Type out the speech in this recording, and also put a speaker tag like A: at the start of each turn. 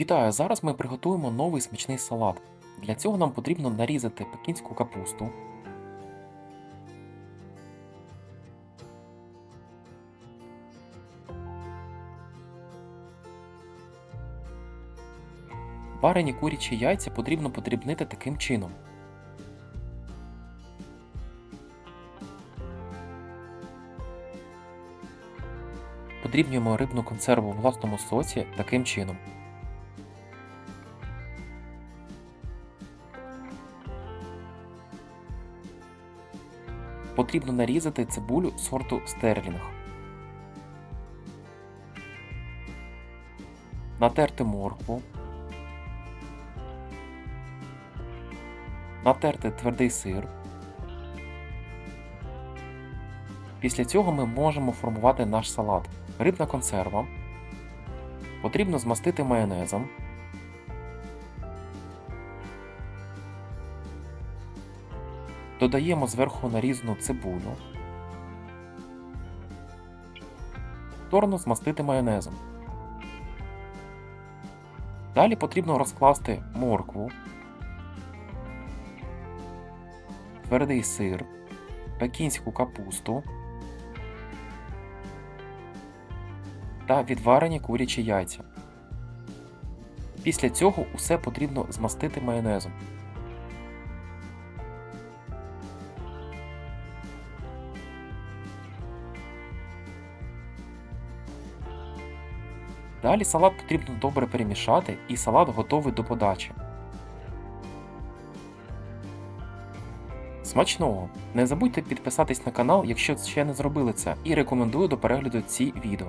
A: Вітаю! Зараз ми приготуємо новий смачний салат. Для цього нам потрібно нарізати пекінську капусту, варені курячі яйця потрібно подрібнити таким чином. Подрібнюємо рибну консерву в власному соці таким чином. Потрібно нарізати цибулю сорту стерлінг. Натерти моркву. Натерти твердий сир. Після цього ми можемо формувати наш салат. Рибна консерва. Потрібно змастити майонезом. Додаємо зверху нарізану цибулю. Повторно змастити майонезом. Далі потрібно розкласти моркву, твердий сир, пекінську капусту та відварені курячі яйця. Після цього усе потрібно змастити майонезом. Далі салат потрібно добре перемішати і салат готовий до подачі. Смачного! Не забудьте підписатись на канал, якщо ще не зробили це, і рекомендую до перегляду ці відео.